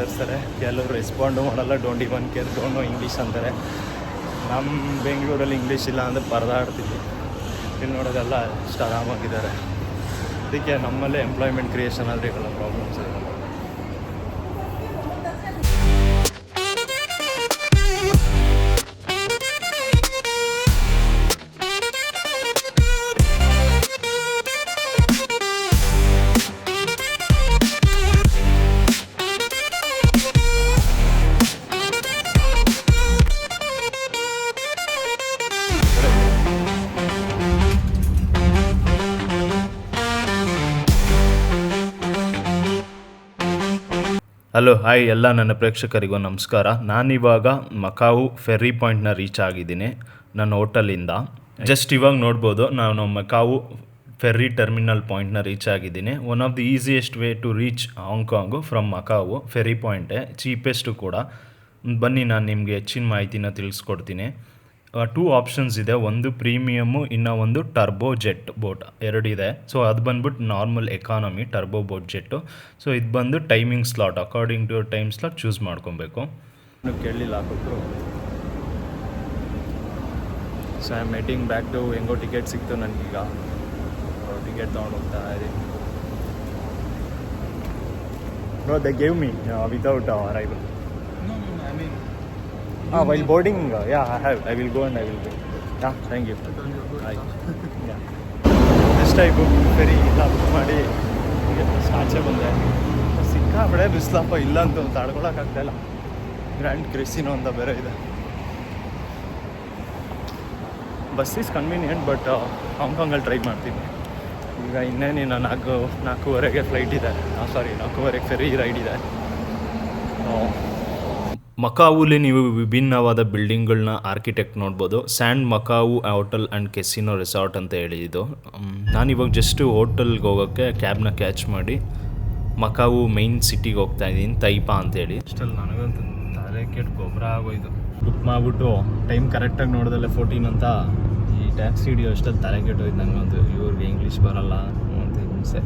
ಸೇರಿಸ್ತಾರೆ. ಎಲ್ಲರೂ ರೆಸ್ಪಾಂಡು ಮಾಡಲ್ಲ don't even care don't know English ಅಂತಾರೆ. ನಮ್ಮ ಬೆಂಗಳೂರಲ್ಲಿ ಇಂಗ್ಲೀಷ್ ಇಲ್ಲ ಅಂದರೆ ಪರದಾಡ್ತೀವಿ ಇಲ್ಲಿ ನೋಡೋದೆಲ್ಲ ಇಷ್ಟು ಆರಾಮಾಗಿದ್ದಾರೆ ಅದಕ್ಕೆ ನಮ್ಮಲ್ಲೇ ಎಂಪ್ಲಾಯ್ಮೆಂಟ್ ಕ್ರಿಯೇಷನ್ ಆದರೆ ಪ್ರಾಬ್ಲಮ್ಸ್ ಇರಲ್ಲ ಹಲೋ, ಹಾಯ್ ಎಲ್ಲ ನನ್ನ ಪ್ರೇಕ್ಷಕರಿಗೂ ನಮಸ್ಕಾರ. ನಾನಿವಾಗ ಮಕಾವು ಫೆರ್ರಿ ಪಾಯಿಂಟ್ನ ರೀಚ್ ಆಗಿದ್ದೀನಿ ನನ್ನ ಹೋಟೆಲಿಂದ. ಜಸ್ಟ್ ಇವಾಗ ನೋಡ್ಬೋದು, ನಾನು ಮಕಾವು ಫೆರ್ರಿ ಟರ್ಮಿನಲ್ ಪಾಯಿಂಟ್ನ ರೀಚ್ ಆಗಿದ್ದೀನಿ. One of the easiest way to reach Hong Kong from Macau ferry ಪಾಯಿಂಟೇ, cheapest ಕೂಡ. ಬನ್ನಿ, ನಾನು ನಿಮಗೆ ಹೆಚ್ಚಿನ ಮಾಹಿತಿನ ತಿಳಿಸ್ಕೊಡ್ತೀನಿ. ಟೂ ಆಪ್ಷನ್ಸ್ ಇದೆ. ಒಂದು ಪ್ರೀಮಿಯಮ್ಮು ಇನ್ನು ಒಂದು ಟರ್ಬೋ ಜೆಟ್ ಬೋಟ್ ಎರಡಿದೆ ಸೊ ಅದು ಬಂದ್ಬಿಟ್ಟು normal economy turbo boat jet so ಇದು ಬಂದು timing slot according to time slot choose ಮಾಡ್ಕೊಬೇಕು. ಕೇಳಲಿಲ್ಲ ಹಾಕಿದ್ರು so I am meeting back to ಹೆಂಗೋ ಟಿಕೆಟ್ ಸಿಕ್ತು ನನಗೀಗ. ಟಿಕೆಟ್ ತೊಗೊಂಡು ಹೋಗ್ತಾ ಇದ್ದೀನಿ no they gave me without arrival Ah, while boarding, uh, yeah, I have. I will go and I will go. Yeah, thank you. Bye. Yeah. ಇಲ್ಲ book ಮಾಡಿ first ಆಚೆ ಬಂದೆ ಸಿಕ್ಕಾಪಡೆ ಬಿಸ್ಲಪ್ಪ ಇಲ್ಲ ಅಂತ ತಡ್ಕೊಳಕ್ಕಾಗ್ತಾ ಇಲ್ಲ ಗ್ರ್ಯಾಂಡ್ ಕ್ರಿಸಿನೋ ಅಂತ ಬೇರೆ ಇದೆ ಬಸ್ ಈಸ್ ಕನ್ವೀನಿಯೆಂಟ್ ಬಟ್ ಹಾಂಗ್ಕಾಂಗಲ್ಲಿ ಟ್ರೈ ಮಾಡ್ತೀನಿ ಈಗ ಇನ್ನೇನಿಲ್ಲ ನಾಲ್ಕು ನಾಲ್ಕೂವರೆಗೆ ಫ್ಲೈಟ್ ಇದೆ ಸಾರಿ ನಾಲ್ಕೂವರೆಗೆ ಫೆರಿ ರೈಡ್ ಇದೆ ಮಕಾವುಲಿ ನೀವು ವಿಭಿನ್ನವಾದ ಬಿಲ್ಡಿಂಗ್ಗಳನ್ನ ಆರ್ಕಿಟೆಕ್ಟ್ ನೋಡ್ಬೋದು. Sand Macau hotel and casino resort ಅಂತ ಹೇಳಿದ್ದು ನಾನು ಇವಾಗ ಜಸ್ಟ್ ಹೋಟೆಲ್ಗೆ ಹೋಗೋಕ್ಕೆ ಕ್ಯಾಬ್ನ ಕ್ಯಾಚ್ ಮಾಡಿ ಮಕಾವು ಮೈನ್ ಸಿಟಿಗೆ ಹೋಗ್ತಾ ಇದ್ದೀನಿ, ತೈಪಾ ಅಂತೇಳಿ ಅಷ್ಟಲ್ಲಿ ನನಗಂತೂ ತಲೆ ಕೆಟ್ಟು ಗೊಬ್ಬರ ಆಗೋಯ್ತು. ಬುಕ್ ಮಾಡಿಬಿಟ್ಟು ಟೈಮ್ ಕರೆಕ್ಟಾಗಿ ನೋಡಿದಲ್ಲೇ ಫೋರ್ಟೀನ್ ಅಂತ ಈ ಟ್ಯಾಕ್ಸಿ ಹಿಡಿಯೋ ಅಷ್ಟಲ್ಲಿ ತಲೆ ಕೆಟ್ಟೋಯ್ತು ನನಗಂತೂ ಇವ್ರಿಗೆ ಇಂಗ್ಲೀಷ್ ಬರಲ್ಲ ಅಂತ ಹಿಂಸೆ.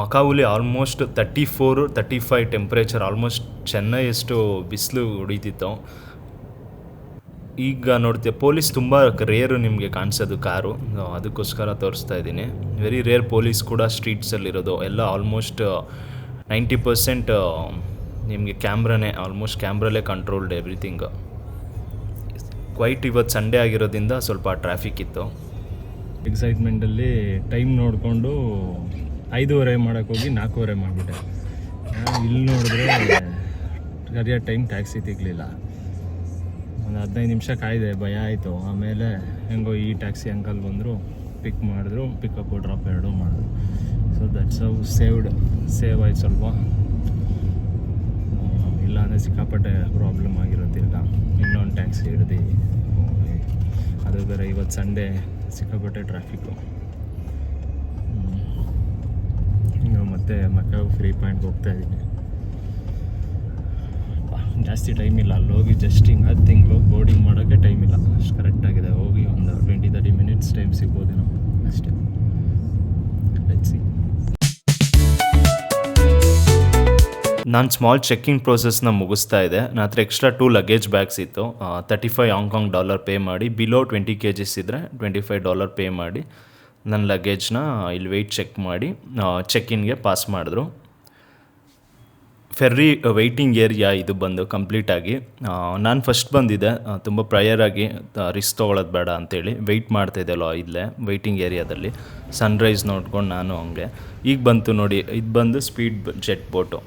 ಮಕಾವುಲಿ almost thirty four thirty five temperature almost ಚೆನ್ನೈಯಷ್ಟು ಬಿಸಿಲು ಹೊಡಿತಿತ್ತು. ಈಗ ನೋಡ್ತೀವಿ ಪೊಲೀಸ್ ತುಂಬ ರೇರು ನಿಮಗೆ ಕಾಣಿಸೋದು ಕಾರು. ಅದಕ್ಕೋಸ್ಕರ ತೋರಿಸ್ತಾ ಇದ್ದೀನಿ. ವೆರಿ ರೇರ್ ಪೊಲೀಸ್ ಕೂಡ ಸ್ಟ್ರೀಟ್ಸಲ್ಲಿರೋದು ಎಲ್ಲ ಆಲ್ಮೋಸ್ಟ್ ನೈಂಟಿ ಪರ್ಸೆಂಟ್ ನಿಮಗೆ ಕ್ಯಾಮ್ರಾನೇ ಆಲ್ಮೋಸ್ಟ್ ಕ್ಯಾಮ್ರಲ್ಲೇ ಕಂಟ್ರೋಲ್ಡ್ ಎವ್ರಿಥಿಂಗ್ ಕ್ವೈಟ್ ಇವತ್ತು ಸಂಡೇ ಆಗಿರೋದ್ರಿಂದ ಸ್ವಲ್ಪ ಟ್ರಾಫಿಕ್ ಇತ್ತು. ಎಕ್ಸೈಟ್ಮೆಂಟಲ್ಲಿ ಟೈಮ್ ನೋಡಿಕೊಂಡು ಐದೂವರೆ ಮಾಡೋಕ್ಕೆ ಹೋಗಿ ನಾಲ್ಕೂವರೆ ಮಾಡಿಬಿಟ್ಟೆ. ಇಲ್ಲಿ ನೋಡಿದ್ರೆ ಸರಿಯಾದ ಟೈಮ್ ಟ್ಯಾಕ್ಸಿ ಸಿಗಲಿಲ್ಲ. ಒಂದು ಹದಿನೈದು ನಿಮಿಷ ಕಾಯ್ದೆ, ಭಯ ಆಯಿತು. ಆಮೇಲೆ ಹೆಂಗೋ ಈ ಟ್ಯಾಕ್ಸಿ ಅಂಕಲ್ ಬಂದರು ಪಿಕ್ ಮಾಡಿದ್ರು ಪಿಕಪ್ ಡ್ರಾಪ್ ಎರಡೂ ಮಾಡಿದ್ರು. So that's how saved save ಆಯ್ತು ಸ್ವಲ್ಪ. ಇಲ್ಲ ಅಂದರೆ ಸಿಕ್ಕಾಪಟ್ಟೆ ಪ್ರಾಬ್ಲಮ್ ಆಗಿರೋದಿಲ್ಲ. ಇನ್ನೊಂದು ಟ್ಯಾಕ್ಸಿ ಹಿಡ್ದು ಅದು ಬೇರೆ ಇವತ್ತು ಸಂಡೇ ಸಿಕ್ಕಾಪಟ್ಟೆ ಟ್ರಾಫಿಕ್ಕು ಈಗ ಮತ್ತೆ ಮಕಾವ್ ಫ್ರೀ ಪಾಯಿಂಟ್ಗೆ ಹೋಗ್ತಾ ಇದ್ದೀನಿ. ಜಾಸ್ತಿ ಟೈಮ್ ಇಲ್ಲ. ಅಲ್ಲಿ ಹೋಗಿ ಜಸ್ಟ್ ಹಿಂಗೆ ಹತ್ತು ತಿಂಗಳು ಬೋರ್ಡಿಂಗ್ ಮಾಡೋಕ್ಕೆ ಟೈಮ್ ಇಲ್ಲ. ಅಷ್ಟು ಕರೆಕ್ಟಾಗಿದೆ ಹೋಗಿ ಒಂದು ಟ್ವೆಂಟಿ ತರ್ಟಿ ಮಿನಿಟ್ಸ್ ಟೈಮ್ ಸಿಗ್ಬೋದೇನೋ. ಅಷ್ಟೇ. ಸಿ ನಾನು ಸ್ಮಾಲ್ ಚೆಕ್ಕಿಂಗ್ ಪ್ರೋಸೆಸ್ನ ಮುಗಿಸ್ತಾ ಇದೆ. ನನ್ನ ಹತ್ರ ಎಕ್ಸ್ಟ್ರಾ ಟೂ ಲಗೇಜ್ ಬ್ಯಾಗ್ಸ್ ಇತ್ತು. Thirty five Hong Kong dollar pay ಮಾಡಿ. ಬಿಲೋ ಟ್ವೆಂಟಿ ಕೆ ಜಿಸ್ ಇದ್ದರೆ ಟ್ವೆಂಟಿ ಫೈವ್ ಡಾಲರ್ ಪೇ ಮಾಡಿ. ನನ್ನ ಲಗೇಜ್ನ ಇಲ್ಲಿ ವೆಯ್ಟ್ ಚೆಕ್ ಮಾಡಿ ಚೆಕ್ ಇನ್ಗೆ ಪಾಸ್ ಮಾಡಿದ್ರು. ಫೆರ್ರಿ ವೆಯ್ಟಿಂಗ್ ಏರಿಯಾ ಇದು ಬಂದು ಕಂಪ್ಲೀಟಾಗಿ ನಾನು ಫಸ್ಟ್ ಬಂದಿದ್ದೆ. ತುಂಬ ಪ್ರಯರಾಗಿ ರಿಸ್ಕ್ ತೊಗೊಳೋದು ಬೇಡ ಅಂತೇಳಿ ವೆಯ್ಟ್ ಮಾಡ್ತಾಯಿದ್ದೆಲ್ಲೋ ಇಲ್ಲೇ ವೆಯ್ಟಿಂಗ್ ಏರಿಯಾದಲ್ಲಿ ಸನ್ರೈಸ್ ನೋಡ್ಕೊಂಡು ನಾನು ಹಂಗೆ. ಈಗ ಬಂತು ನೋಡಿ, ಇದು ಬಂದು ಸ್ಪೀಡ್ ಜೆಟ್ ಬೋಟು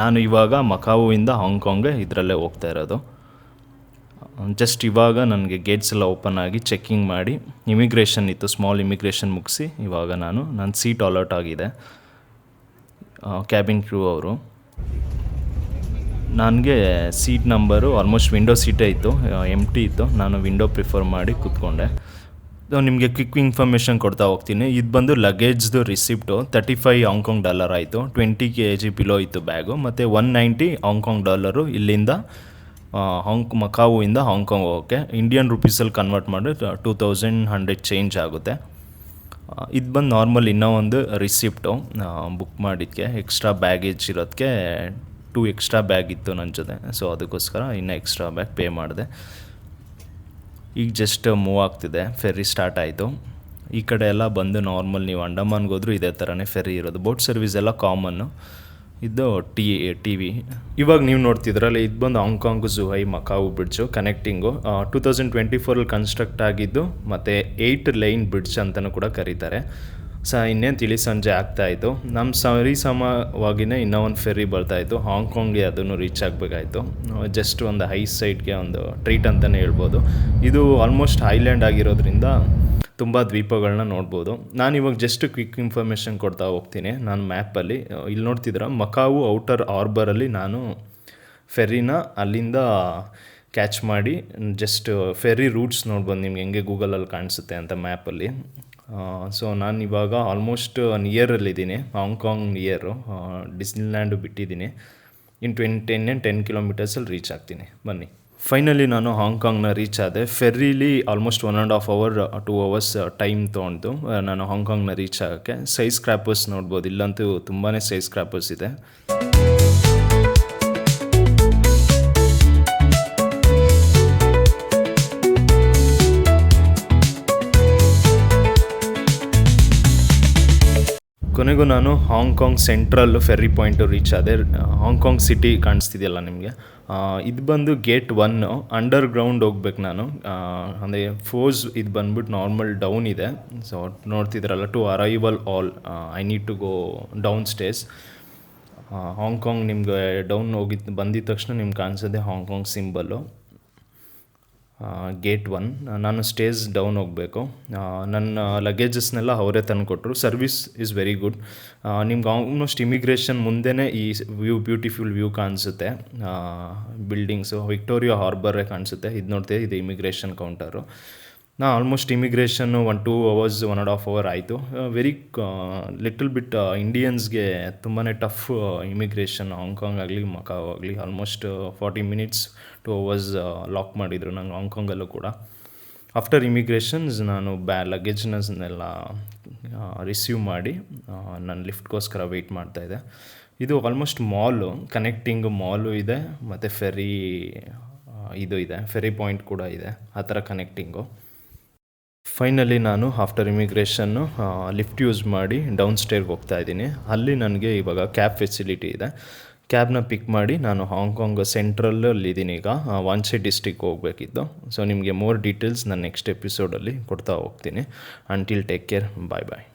ನಾನು ಇವಾಗ ಮಕಾವುವಿಂದ ಹಾಂಗ್ಕಾಂಗ್ಗೆ ಇದರಲ್ಲೇ ಹೋಗ್ತಾ ಇರೋದು. ಜಸ್ಟ್ ಇವಾಗ ನನಗೆ ಗೇಟ್ಸ್ ಎಲ್ಲ ಓಪನ್ ಆಗಿ ಚೆಕ್ಕಿಂಗ್ ಮಾಡಿ ಇಮಿಗ್ರೇಷನ್ ಇತ್ತು ಸ್ಮಾಲ್ ಇಮಿಗ್ರೇಷನ್ ಮುಗಿಸಿ, ಇವಾಗ ನಾನು ನನ್ನ ಸೀಟ್ ಅಲರ್ಟ್ ಆಗಿದೆ. ಕ್ಯಾಬಿನ್ ಕ್ರೂ ಅವರು. ನನಗೆ ಸೀಟ್ ನಂಬರು ಆಲ್ಮೋಸ್ಟ್ ವಿಂಡೋ ಸೀಟೇ ಇತ್ತು ಎಂ ಟಿ ಇತ್ತು. ನಾನು ವಿಂಡೋ ಪ್ರಿಫರ್ ಮಾಡಿ ಕೂತ್ಕೊಂಡೆ. ನಿಮಗೆ ಕ್ವಿಕ್ ಇನ್ಫಾರ್ಮೇಷನ್ ಕೊಡ್ತಾ ಹೋಗ್ತೀನಿ. ಇದು ಬಂದು ಲಗೇಜ್ದು receipt thirty five Hong Kong dollar ಆಯಿತು. ಟ್ವೆಂಟಿ ಕೆ ಜಿ ಬಿಲೋ ಇತ್ತು ಬ್ಯಾಗು ಮತ್ತು one ninety Hong Kong dollar ಇಲ್ಲಿಂದ ಹಾಂಗ್ ಮಕಾವುಯಿಂದ ಹಾಂಗ್ಕಾಂಗ್ ಹೋಗೋಕ್ಕೆ ಇಂಡಿಯನ್ ರುಪೀಸಲ್ಲಿ ಕನ್ವರ್ಟ್ ಮಾಡಿದ್ರೆ ಟೂ ತೌಸಂಡ್ ಹಂಡ್ರೆಡ್ ಚೇಂಜ್ ಆಗುತ್ತೆ. ಇದು ಬಂದು ನಾರ್ಮಲ್ ಇನ್ನೂ ಒಂದು ರಿಸಿಪ್ಟು ಬುಕ್ ಮಾಡಿದ್ದಕ್ಕೆ ಎಕ್ಸ್ಟ್ರಾ ಬ್ಯಾಗೇಜ್ ಇರೋದಕ್ಕೆ ಟೂ ಎಕ್ಸ್ಟ್ರಾ ಬ್ಯಾಗ್ ಇತ್ತು ನನ್ನ ಜೊತೆ. ಸೊ ಅದಕ್ಕೋಸ್ಕರ ಇನ್ನೂ ಎಕ್ಸ್ಟ್ರಾ ಬ್ಯಾಗ್ ಪೇ ಮಾಡಿದೆ. ಈಗ ಜಸ್ಟ್ ಮೂವ್ ಆಗ್ತಿದೆ ಫೆರಿ ಸ್ಟಾರ್ಟ್ ಆಯಿತು. ಈ ಕಡೆ ಎಲ್ಲ ಬಂದು ನಾರ್ಮಲ್ ನೀವು ಅಂಡಮಾನ್ಗೆ ಹೋದ್ರೂ ಇದೇ ಥರನೇ ಫೆರಿ ಇರೋದು. ಬೋಟ್ ಸರ್ವಿಸ್ ಎಲ್ಲ ಕಾಮನ್ನು ಇದು ಟಿ ಟಿ ವಿ ಇವಾಗ ನೀವು ನೋಡ್ತಿದ್ರಲ್ಲ, ಇದು ಬಂದು Hong Kong Zhuhai Macau bridge connecting two thousand twenty ಫೋರಲ್ಲಿ construct ಆಗಿದ್ದು, ಮತ್ತು ಏಯ್ಟ್ ಲೈನ್ ಬ್ರಿಡ್ಜ್ ಅಂತಲೂ ಕೂಡ ಕರೀತಾರೆ. ಸ, ಇನ್ನೇನು ತಿಳಿ ಸಂಜೆ ಆಗ್ತಾಯಿತ್ತು ನಮ್ಮ ಸರಿ ಸಮವಾಗಿನೇ ಇನ್ನೂ ಒಂದು ಫೆರಿ ಬರ್ತಾಯಿತ್ತು ಹಾಂಗ್ಕಾಂಗ್ಗೆ ಅದನ್ನು ರೀಚ್ ಆಗಬೇಕಾಯ್ತು. ಜಸ್ಟ್ ಒಂದು ಹೈ ಸೈಡ್ಗೆ ಒಂದು ಟ್ರೀಟ್ ಅಂತಲೇ ಹೇಳ್ಬೋದು. ಇದು ಆಲ್ಮೋಸ್ಟ್ ಐಲ್ಯಾಂಡ್ ಆಗಿರೋದ್ರಿಂದ ತುಂಬ ದ್ವೀಪಗಳನ್ನ ನೋಡ್ಬೋದು. ನಾನು ಇವಾಗ ಜಸ್ಟ್ ಕ್ವಿಕ್ ಇನ್ಫಾರ್ಮೇಷನ್ ಕೊಡ್ತಾ ಹೋಗ್ತೀನಿ. ನಾನು ಮ್ಯಾಪಲ್ಲಿ ಇಲ್ಲಿ ನೋಡ್ತಿದ್ರ ಮಕಾವು ಔಟರ್ ಆರ್ಬರಲ್ಲಿ ನಾನು ಫೆರ್ರಿನ ಅಲ್ಲಿಂದ ಕ್ಯಾಚ್ ಮಾಡಿ ಜಸ್ಟ್ ಫೆರ್ರಿ ರೂಟ್ಸ್ ನೋಡ್ಬೋದು. ನಿಮ್ಗೆ ಹೆಂಗೆ ಗೂಗಲಲ್ಲಿ ಕಾಣಿಸುತ್ತೆ ಅಂತ ಮ್ಯಾಪಲ್ಲಿ ಸೊ ನಾನು ಇವಾಗ ಆಲ್ಮೋಸ್ಟ್ ನಿಯರಲ್ಲಿದ್ದೀನಿ ಹಾಂಗ್ಕಾಂಗ್ ನಿಯರು ಡಿಸ್ನಿಲ್ಯಾಂಡು ಬಿಟ್ಟಿದ್ದೀನಿ. In twenty ten and ten ಕಿಲೋಮೀಟರ್ಸಲ್ಲಿ reach ಆಗ್ತೀನಿ. ಬನ್ನಿ. ಫೈನಲಿ ನಾನು ಹಾಂಗ್ಕಾಂಗ್ನ ರೀಚ್ ಆದೆ. ಫೆರ್ರೀಲಿ almost one and half hour two hours time ತೊಗೊಂಡು ನಾನು ಹಾಂಗ್ಕಾಂಗ್ನ ರೀಚ್ ಆಗೋಕ್ಕೆ. ಸೈಜ್ ಕ್ರ್ಯಾಪರ್ಸ್ ನೋಡ್ಬೋದು. ಇಲ್ಲಂತೂ ತುಂಬಾ ಸೈಜ್ ಕ್ರ್ಯಾಪರ್ಸ್ ಇದೆ. ಕೊನೆಗೂ ನಾನು Hong Kong central ferry point reach ಆದೆ. ಹಾಂಗ್ಕಾಂಗ್ ಸಿಟಿ ಕಾಣಿಸ್ತಿದೆಯಲ್ಲ ನಿಮಗೆ? ಇದು ಬಂದು ಗೇಟ್ ಒನ್ನು ಅಂಡರ್ ಗ್ರೌಂಡ್ ಹೋಗ್ಬೇಕು ನಾನು. ಅಂದರೆ ಫೋರ್ಸ್ ಇದು ಬಂದ್ಬಿಟ್ಟು ನಾರ್ಮಲ್ ಡೌನ್ ಇದೆ. So, ನೋಡ್ತಿದ್ರಲ್ಲ, to arrival all I need to go down stairs Hong Kong ನಿಮ್ಗೆ ಡೌನ್ ಹೋಗಿದ್ದು ಬಂದಿದ ತಕ್ಷಣ ನಿಮ್ಗೆ ಕಾಣಿಸೋದೆ Hong Kong symbol. Gate one ನಾನು ಸ್ಟೇಜ್ ಡೌನ್ ಹೋಗಬೇಕು. ನನ್ನ ಲಗೇಜಸ್ನೆಲ್ಲ ಅವರೇ ತಂದುಕೊಟ್ರು. ಸರ್ವಿಸ್ ಇಸ್ ವೆರಿ ಗುಡ್ ನಿಮ್ಗೆ ಆಲ್ಮೋಸ್ಟ್ ಇಮಿಗ್ರೇಷನ್ ಮುಂದೆನೇ ಈ ವ್ಯೂ ಬ್ಯೂಟಿಫುಲ್ ವ್ಯೂ ಕಾಣಿಸುತ್ತೆ. ಬಿಲ್ಡಿಂಗ್ಸು ವಿಕ್ಟೋರಿಯಾ ಹಾರ್ಬರೇ ಕಾಣಿಸುತ್ತೆ. ಇದು ನೋಡ್ತೀವಿ ಇದು ಇಮಿಗ್ರೇಷನ್ ಕೌಂಟರು ನಾ almost immigration one two hours one and half hour ಆಯಿತು. ವೆರಿ ಲಿಟಲ್ ಬಿಟ್ ಇಂಡಿಯನ್ಸ್ಗೆ ತುಂಬಾ ಟಫ್ ಇಮಿಗ್ರೇಷನ್ ಹಾಂಗ್ಕಾಂಗ್ ಆಗಲಿ ಮಕಾವ್ ಆಗಲಿ almost forty minutes to hours lock ಮಾಡಿದರು ನಂಗೆ ಹಾಂಗ್ಕಾಂಗಲ್ಲೂ ಕೂಡ. ಆಫ್ಟರ್ ಇಮಿಗ್ರೇಷನ್ಸ್ ನಾನು ಬ್ಯಾ ಲಗೇಜ್ನಸ್ನೆಲ್ಲ ರಿಸೀವ್ ಮಾಡಿ ನಾನು ಲಿಫ್ಟ್ಗೋಸ್ಕರ ವೆಯ್ಟ್ ಮಾಡ್ತಾಯಿದ್ದೆ ಇದು ಆಲ್ಮೋಸ್ಟ್ ಮಾಲು ಕನೆಕ್ಟಿಂಗ್ ಮಾಲು ಇದೆ, ಮತ್ತು ಫೆರಿ ಇದು ಇದೆ ಫೆರಿ ಪಾಯಿಂಟ್ ಕೂಡ ಇದೆ, ಆ ಥರ ಕನೆಕ್ಟಿಂಗು ಫೈನಲಿ ನಾನು ಆಫ್ಟರ್ ಇಮಿಗ್ರೇಷನ್ನು ಲಿಫ್ಟ್ ಯೂಸ್ ಮಾಡಿ ಡೌನ್ ಸ್ಟೇರ್ಗೆ ಹೋಗ್ತಾ ಇದ್ದೀನಿ. ಅಲ್ಲಿ ನನಗೆ ಇವಾಗ ಕ್ಯಾಬ್ ಫೆಸಿಲಿಟಿ ಇದೆ. ಕ್ಯಾಬ್ನ ಪಿಕ್ ಮಾಡಿ ನಾನು ಹಾಂಗ್ಕಾಂಗ್ ಸೆಂಟ್ರಲ್ಲಲ್ಲಿ ಇದ್ದೀನಿ ಈಗ. ವಾನ್ಸೆ ಡಿಸ್ಟಿಕ್ ಹೋಗಬೇಕಿತ್ತು. ಸೊ ನಿಮಗೆ ಮೋರ್ ಡೀಟೇಲ್ಸ್ ನಾನು ನೆಕ್ಸ್ಟ್ ಎಪಿಸೋಡಲ್ಲಿ ಕೊಡ್ತಾ ಹೋಗ್ತೀನಿ. Until take care bye bye